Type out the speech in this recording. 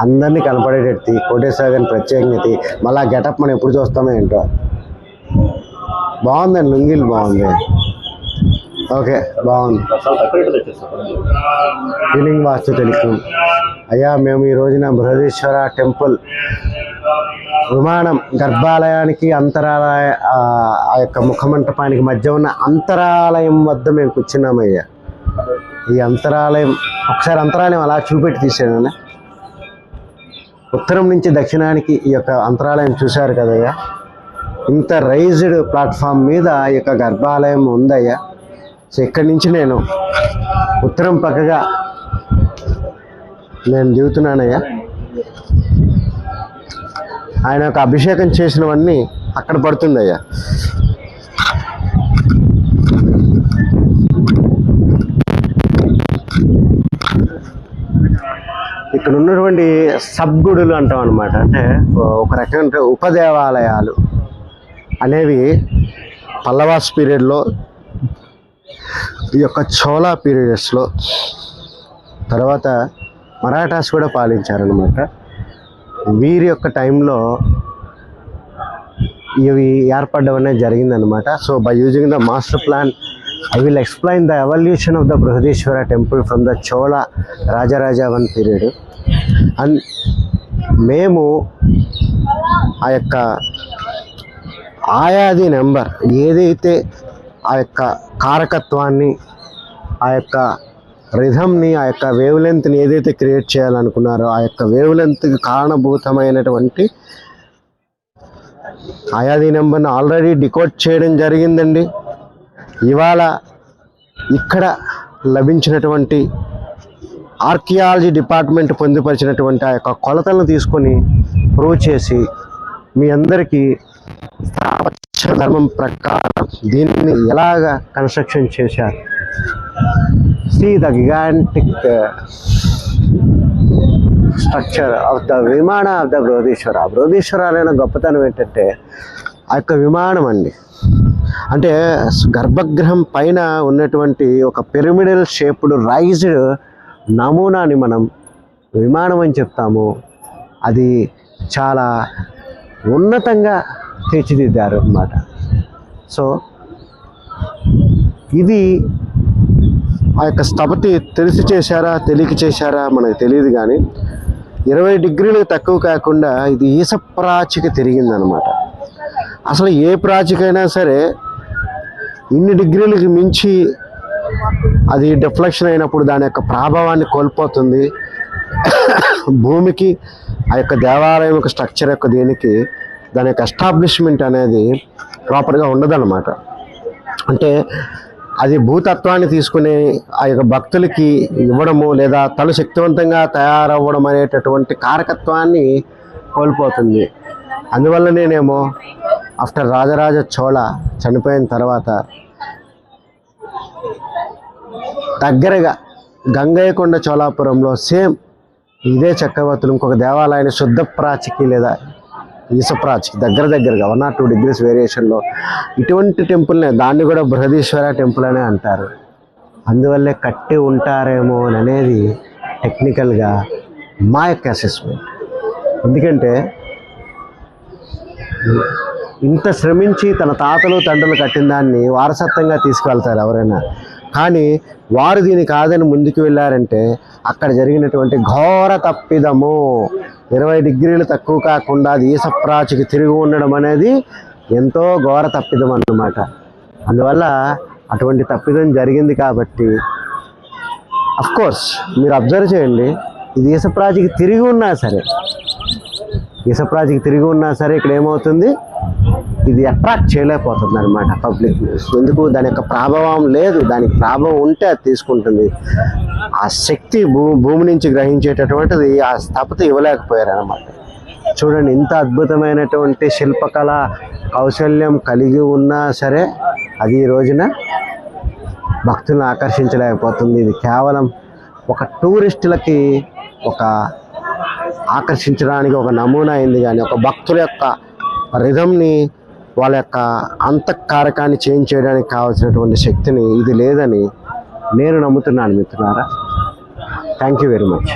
అందరినీ కనపడేటట్టు కోటేశ్వర గారిని ప్రత్యేకత మళ్ళీ ఆ గెటప్ మనం ఎప్పుడు చూస్తామో ఏంటో. బాగుందండి లుంగిలు బాగుంది. ఓకే బాగుంది. చాలా ఫీలింగ్ వాస్తు తెలుసు. అయ్యా మేము ఈ రోజున బృహదీశ్వర టెంపుల్ విమానం గర్భాలయానికి అంతరాలయ ఆ ఆ యొక్క ముఖమంటపానికి మధ్య ఉన్న అంతరాలయం వద్ద మేము కూర్చున్నామయ్యా. ఈ అంతరాలయం ఒకసారి అంతరాలయం అలా చూపెట్టి తీసాను ఉత్తరం నుంచి దక్షిణానికి ఈ యొక్క అంతరాలయం చూశారు కదయ్యా? ఇంత రైజ్డ్ ప్లాట్ఫామ్ మీద ఈ యొక్క గర్భాలయం ఉందయ్యా? సో ఇక్కడి నుంచి నేను ఉత్తరం పక్కగా నేను దిగుతున్నానయ్యా. ఆయన యొక్క అభిషేకం చేసినవన్నీ అక్కడ పడుతుందయ్యా. ఇక్కడ ఉన్నటువంటి సబ్గుడులు అంటాం అనమాట అంటే ఒక రకమైన ఉపదేవాలయాలు అనేవి పల్లవాస్ పీరియడ్లో ఈ యొక్క చోళా పీరియడ్స్లో తర్వాత మరాఠాస్ కూడా పాలించారనమాట వీరి యొక్క టైంలో ఇవి ఏర్పడడం అనేది జరిగిందనమాట so by using the master plan I will explain the evolution of the Brihadeeswara temple from the Chola రాజరాజావన్ period and మేము ఆ యొక్క ఆయాది నెంబర్ ఏదైతే ఆ యొక్క కారకత్వాన్ని ఆ యొక్క రిథమ్ని ఆ యొక్క వేవ్ లెంత్ని ఏదైతే క్రియేట్ చేయాలనుకున్నారో ఆ యొక్క వేవ్ లెంత్కి కారణభూతమైనటువంటి ఆయాది నెంబర్ని ఆల్రెడీ డికోడ్ చేయడం జరిగిందండి. ఇవాళ ఇక్కడ లభించినటువంటి ఆర్కియాలజీ డిపార్ట్మెంట్ పొందుపరిచినటువంటి ఆ యొక్క కొలతలను తీసుకొని ప్రూవ్ చేసి మీ అందరికీ స్థాపత్య ధర్మం ప్రకారం దీన్ని ఎలాగ కన్స్ట్రక్షన్ చేశారు? See the gigantic structure of the vimana of the Brihadeeswara. Brihadeeswara గొప్పతనం ఏంటంటే ఆ యొక్క విమానం అండి. అంటే గర్భగృహం పైన ఉన్నటువంటి ఒక పిరమిడల్ షేప్డ్ రైజ్డ్ నమూనాని మనం విమానం అని చెప్తాము. అది చాలా ఉన్నతంగా తీర్చిదిద్దారు అన్నమాట. సో ఇది ఆ యొక్క స్థపతి తెలిసి చేశారా తెలియక చేశారా మనకు తెలియదు కానీ ఇరవై డిగ్రీలకు తక్కువ కాకుండా ఇది ఈస ప్రాచిక తిరిగిందనమాట అసలు ఏ ప్రాచికైనా సరే ఇన్ని డిగ్రీలకు మించి అది డిఫ్లెక్షన్ అయినప్పుడు దాని యొక్క ప్రభావాన్ని కోల్పోతుంది. భూమికి ఆ యొక్క దేవాలయం యొక్క స్ట్రక్చర్ యొక్క దీనికి దాని యొక్క ఎస్టాబ్లిష్మెంట్ అనేది ప్రాపర్గా ఉండదన్నమాట. అంటే అది భూతత్వాన్ని తీసుకుని ఆ యొక్క భక్తులకి ఇవ్వడము లేదా తను శక్తివంతంగా తయారవ్వడం అనేటటువంటి కారకత్వాన్ని కోల్పోతుంది. అందువల్ల నేనేమో ఆఫ్టర్ రాజరాజ చోళ చనిపోయిన తర్వాత దగ్గరగా గంగయ్యకొండ చోళాపురంలో సేమ్ ఇదే చక్రవర్తులు ఇంకొక దేవాలయాన్ని శుద్ధ ప్రాచికి లేదా ఈసప్రాచికి దగ్గర దగ్గరగా వన్ ఆర్ టూ డిగ్రీస్ వేరియేషన్లో ఇటువంటి టెంపుల్నే దాన్ని కూడా బృహదీశ్వర టెంపుల్ అనే అంటారు. అందువల్లే కట్టి ఉంటారేమో అని అనేది టెక్నికల్గా మా యొక్క అసెస్మెంట్ ఎందుకంటే ఇంత శ్రమించి తన తాతలు తండ్రులు కట్టిన దాన్ని వారసత్వంగా తీసుకువెళ్తారు ఎవరైనా. కానీ వారు దీని కాదని ముందుకు వెళ్ళారంటే అక్కడ జరిగినటువంటి ఘోర తప్పిదము. ఇరవై డిగ్రీలు తక్కువ కాకుండా అది ఈసప్రాచికి తిరిగి ఉండడం అనేది ఎంతో ఘోర తప్పిదం అన్నమాట. అందువల్ల అటువంటి తప్పిదం జరిగింది కాబట్టి కోర్స్ మీరు అబ్జర్వ్ చేయండి. ఇది ఈసప్రాచికి తిరిగి ఉన్నా సరే ఈసప్రాచికి తిరిగి ఉన్నా సరే ఇక్కడ ఏమవుతుంది? ఇది అట్రాక్ట్ చేయలేకపోతుంది అనమాట పబ్లిక్ ఎందుకు? దాని యొక్క ప్రభావం లేదు. దానికి ప్రభావం ఉంటే అది తీసుకుంటుంది. ఆ శక్తి భూ భూమి నుంచి గ్రహించేటటువంటిది ఆ స్థపత ఇవ్వలేకపోయారు అనమాట చూడండి ఇంత అద్భుతమైనటువంటి శిల్పకళ కౌశల్యం కలిగి ఉన్నా సరే అది ఈ రోజున భక్తులను ఆకర్షించలేకపోతుంది. ఇది కేవలం ఒక టూరిస్టులకి ఒక ఆకర్షించడానికి ఒక నమూనా అయింది కానీ ఒక భక్తుల యొక్క రిధంని వాళ్ళ యొక్క అంతఃకారకాన్ని చేంజ్ చేయడానికి కావాల్సినటువంటి శక్తిని ఇది లేదని నేను నమ్ముతున్నాను మిత్రులారా. Thank you very much